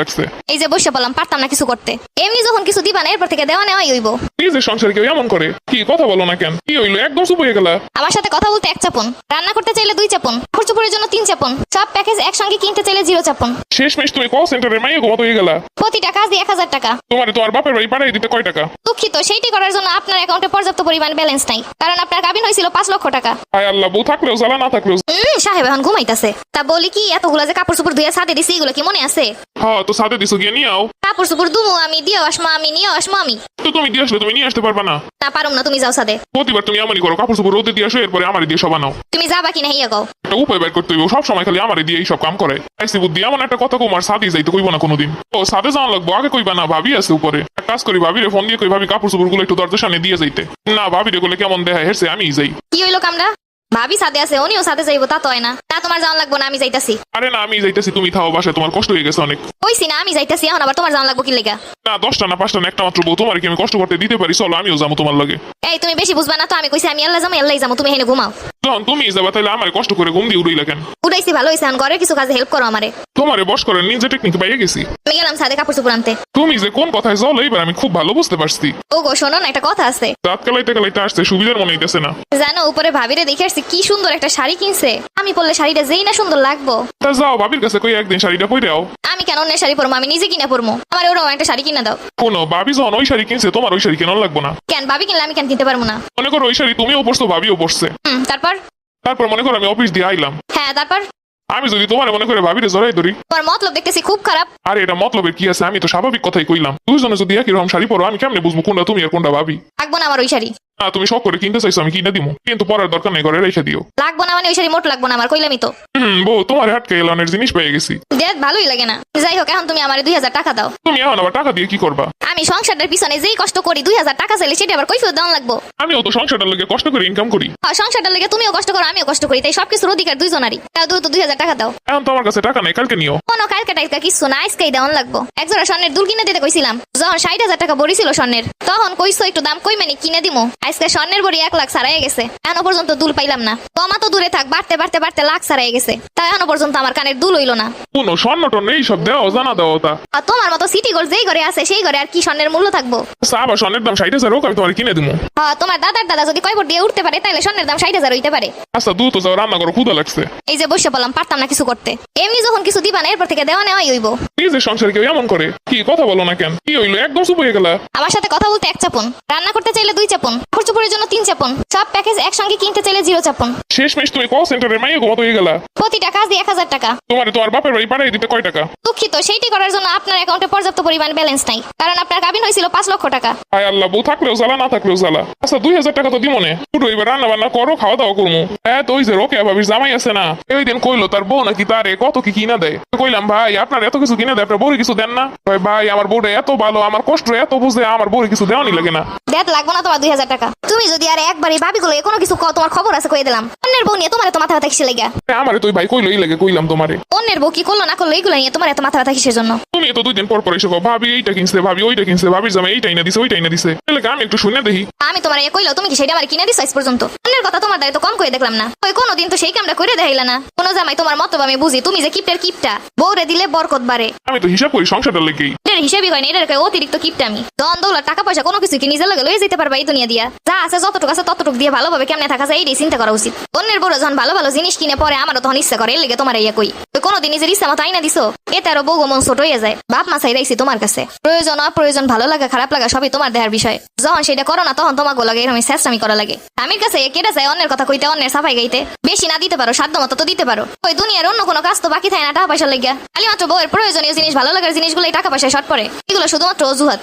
লাগছে। এই যে বসে বললাম পারতাম না কিছু করতে। এমনি যখন কিছু দিবা না এরপর থেকে দেওয়া নেওয়াই হইব। নিজের সংসারে কেউ এমন করে কি কথা বলো না কেন? কি হইল? একদম চুপ হয়ে গেলা। আমার সাথে কথা বলতে এক চাপন। রান্না করতে চাইলে দুই চাপন। খরচ চুপুরের জন্য তিন চাপন। সব প্যাকেজ একসঙ্গে কিনতে চাইলে জিরো চাপন। শেষমেশ তুমি কল সেন্টারের মাইয়ে ঘুমাতো হয়ে গেলা। প্রতিটা কাজ দিয়ে এক হাজার টাকা। তোমার বাপের বাড়ি পাঠাই দিতে কয় টাকা? দুঃখিত সেইটি করার জন্য আপনার অ্যাকাউন্টে পর্যাপ্ত পরিমাণ ব্যালেন্স নাই। কারণ আপনার কাবিন হয়েছিল পাঁচ লক্ষ টাকা। হায় আল্লাহ বউ থাকলেও জ্বালা না থাকলেও সাহেব এখন ঘুমাইতাছে। তা বলি কি এতগুলা যে কাপড় চোপড় ধুয়ে সাদে দিছি এগুলো কি মনে আছে? হ্যাঁ তো সাথে দিছো গিয়ে নিয়ে আও। কাপড় চোপড় দুমু আমি দিয়ে আসমো আমি নিয়ে আসমো আমি। তো তুমি দিয়ে আসলে তুমি নিয়ে আসতে পারবা না। না পারুম না তুমি যাও সাদে প্রতিবার তুমি আমারই করো কাপড় চোপড় রোদে দিয়ে আসো এরপরে আমারই দিয়ে সবা নাও। তুমি যাবা কিনা হিয়া গাও একটা উপায় বের করতে হইব সব সময় খালি আমারই দিয়ে এইসব কাম করে। আইসি বুদ্ধি এমন একটা কথা কুমার সাথে যাইতে কইব না কোনোদিন। ও সাথে যাওয়া লাগবো আগে কইবা না ভাবি আছে উপরে। কাজ করি ভাবিরে ফোন দিয়ে কই ভাবি কাপড় চোপড়গুলো একটু দরজার সামনে দিয়ে যাইতে। না ভাবি রে গুলো কেমন দেখায় হেরছে আমি যাই। কি হইল কামরা? ভাবি সাথে আছে উনিও সাথে যাইবো তা তো হয় না। তা তোমার যাওয়ান লাগবো না আমি যাইতাছি। আরে না আমি যাইতেছি তুমি থাও বাসায় তোমার কষ্ট হয়ে গেছে অনেক। কইছি না আমি যাইতাছি এখন আবার তোমার যাওয়ান লাগবো কি লেগা? না দশটা না পাঁচটা না একটা মাত্র বউ তোমার কি আমি কষ্ট করতে দিতে পারি? চলো আমিও যাব তোমার লাগে। এই তুমি বেশি বুঝবা না তো আমি কইছি আমি আল্লাহ যাব আল্লাহ যাব তুমি হেনে ঘুমাও। যখন তুমি যাবা তাহলে আমার কষ্ট করে ঘুম দিয়ে উড়াইলা কেন? উড়াইছি ভালো হয়েছে এখন ঘরের কিছু কাজে হেল্প করো আমারে। তোমারে বস করে নিজে টেকনিক পাইয়ে গেছি। আমি গেলাম সাদে কাপড় চোপড় আনতে। তুমি যে কোন কথায় জল এইবার আমি খুব ভালো বুঝতে পারছি। ও গো শোনো না একটা কথা আছে। দাঁত কালাইতে কালাইতে আসছে সুবিধার মনে হইতেছে না। জানো উপরে ভাবিরে দেখে আসছি কি সুন্দর একটা শাড়ি কিনছে। আমি পরলে শাড়িটা যেই না সুন্দর লাগবো। তা যাও ভাবির কাছে কই একদিন শাড়িটা পরে আও। আমি কেন অন্য শাড়ি পরবো? আমি নিজে কিনে পরবো। আমার ওরকম একটা শাড়ি কিনে দাও। কোনো ভাবি যখন ওই শাড়ি কিনছে তোমার ওই শাড়ি কেন লাগবো না। কেন? ভাবি কিনলে আমি কেন কিনতে পারব না? মনে করো ওই শাড়ি তুমিও পরছো ভাবিও পরছে। হুম তারপর? তারপর মনে করো আমি অফিস দিয়ে আইলাম। হ্যাঁ তারপর? আমি যদি তোমার মনে করে ভাবিরে জড়াই ধরি। তোমার মতলব দেখতেছি খুব খারাপ। আরে এটা মতলবের কি আছে? আমি তো স্বাভাবিক কথাই কইলাম। দুইজনে যদি একই রকম শাড়ি পরো আমি কেমনে বুঝব কোনটা তুমি আর কোনটা ভাবি লাগবো না আমার ওই শাড়ি। না তুমি শখ করে কিনতে চাইছো আমি কিনে দিমু। কিন্তু পরার দরকার নেই ঘরে রেখে দিও। লাগবো না মানে ওই শাড়ি মোট লাগবো না আমার কইলামই তো। হুম বউ তোমার হাটকে এলানের জিনিস পেয়ে গেছি। দেখ ভালোই লাগে না। যাই হোক এখন তুমি আমার দুই হাজার টাকা দাও। তুমি এখন আবার টাকা দিয়ে কি করবা? আমি সংসারটার পিছনে যেই কষ্ট করি দুই হাজার টাকা চাইলে সেটা আবার কৈফিয়ত দেওয়া লাগবো। আমিও তো সংসারটার লেগে কষ্ট করে ইনকাম করি। আর সংসারটার লেগে তুমিও কষ্ট করো আমিও কষ্ট করি তাই সবকিছুর অধিকার দুইজনারই। তাও দুই তো দুই হাজার টাকা দাও। এখন তো আমার কাছে টাকা নেই কালকে নিও। কোনো কালকা টাইলকা কিছু না আজকেই দেওয়ান লাগবো। একজোড়া স্বর্ণের দুল কিনে দিতে কইছিলাম। যখন ষাট হাজার টাকা বড়ি ছিল স্বর্ণের তখন কইছো একটু দাম কই মানে কিনে দিমু। আজকে স্বর্ণের বড়ি এক লাখ সারাই গেছে। এখনও পর্যন্ত দুল পাইলাম না। কমা তো দূরে থাক, বাড়তে বাড়তে বাড়তে লাখ সারাই গেছে। তাই এখনও পর্যন্ত আমার কানের দুল হইল না। কোনো স্বর্ণ টর্ণ এইসব দেওয়া জানা দেওয়া তা। আর তোমার মতো সিটি গোল্ড যেই ঘরে আছে সেই ঘরে আর কি স্বর্ণের মূল্য থাকব? আচ্ছা, আবার স্বর্ণের দাম ষাট হাজার হোক আমি তোমার কিনে দিবো হ্যাঁ তোমার দাদার দাদা যদি কয়বর দিয়ে উঠতে পারে তাহলে স্বর্ণের দাম ষাট হাজার হইতে পারে। আচ্ছা দু তো যাও রান্না করো ক্ষুদা লাগছে। এই যে বসে বললাম পারতাম না কিছু করতে। এমনি যখন কিছু দিবা না এরপর থেকে দেওয়া নেওয়াই হইব। নিজের সংসারে কেউ এমন করে? কি কথা বলো না কেন? কি হইল? একদম চুপ হয়ে গেলা। আমার সাথে কথা বলতে এক চাপন। রান্না করতে চাইলে দুই চাপন। খরচ চুপুরের জন্য তিন চাপন। সব প্যাকেজ একসঙ্গে কিনতে চাইলে জিরো চাপন। শেষমেশ তুমি কল সেন্টারের মাইয়ে ঘুমাতো হয়ে গেলা। প্রতিটা কাজ দিয়ে এক হাজার টাকা। তোমার তোমার বাপের বাড়ি পাঠাই দিতে কয় টাকা? দুঃখিত সেইটি করার জন্য আপনার অ্যাকাউন্টে পর্যাপ্ত পরিমাণ ব্যালেন্স নাই। কারণ আপনার কাবিন হয়েছিল পাঁচ লক্ষ টাকা। হায় আল্লাহ বউ থাকলেও জ্বালা না থাকলেও জ্বালা। আচ্ছা দুই হাজার টাকা তো দিব নে। পুরো এবার রান্না বান্না করো খাওয়া দাওয়া করব হ্যাঁ তো ওই যে রোকে ভাবির জামাই আছে না? ওই দিন কইলো তার বউ নাকি তারে কত কি কিনা দেয়। তো কইলাম ভাই আপনার এত কিছু কিনে দেয় আপনার বউরে কিছু দেন না? কয়, ভাই আমার বউটা এত ভালো আমার কষ্ট এত বুঝে আমার বউরে কিছু দেওয়ানি লাগে না। দেখ লাগবো না তোমার দুই হাজার টাকা। তুমি যদি আর একবারই ভাবিগুলো কোনো কিছু কও, তোমার খবর আছে কয়ে দিলাম। অন্যের বউ নিয়ে তোমার তো মাথা ব্যথা কিসে লেগে? আমারে তুই ভাই কইলো এই লাগে কইলাম তোমারে। অন্যের বউ কি করল না করল এইগুলো নিয়ে তোমার এত মাথা ব্যথা কিসের জন্য? তুমি তো দুই দিন পর পর এসে ভাবি এইটা কিনছে ভাবি ওইটা কিনছে ভাবির জামাই এইটাই না দিছে ওইটাই না দিছে। এলাকা আমি একটু শুনে দেখি। আমি তোমার এ কইলো তুমি কি সেটা আমার কিনে দিছো আজ পর্যন্ত? অন্যের কথা তোমার দ্বারা তো কম করে দেখলাম না। ওই কোনোদিন তো সেই কামটা করে দেখাইলা না। কোনো জামাই তোমার মতো আমি বুঝি তুমি যে কিপটার কিপটা। বউরে দিলে বরকত বাড়ে। আমি তো হিসাব করি সংসারটা লেগেই। এটার হিসেবই হয় না এটার অতিরিক্ত কিপটা আমি। দন দৌলত টাকা পয়সা কোনো কিছু কি নিজের লগে লয়ে যেতে পারবা এই দুনিয়া দিয়া? যা আছে যতটুকু আছে ততটুকু দিয়ে ভালোভাবে কেমনে থাকা যায় এইটাই চিন্তা করা উচিত। অন্যের বড় যখন ভালো ভালো জিনিস কিনে পরে আমারও তখন ইচ্ছা করে এর লেগে তোমার ইয়া কই কোনোদিন নিজের দিছো বউ মন ছোট হয়ে যায়। বাপ তোমার কাছে। প্রয়োজন অপ্রয়োজন ভালো লাগা খারাপ লাগা, সবই তোমার দেহার বিষয়। যখন সেটা করো না তখন তোমাকে লাগে এরকম আমি করা লাগে। স্বামীর কাছে কেটে যায় অন্যের কথা কইতে অন্যের সাফাই গাইতে। বেশি না দিতে পারো সাধ্য মতো তো দিতে পারো ওই দুনিয়ার অন্য কোনো কাজ তো বাকি থাকে না টাকা পয়সা লাগিয়া। খালি মাত্র বউয়ের প্রয়োজনীয় জিনিস, ভালো লাগার জিনিসগুলো টাকা পয়সা শর্ট পড়ে। এগুলো শুধুমাত্র অজুহাত।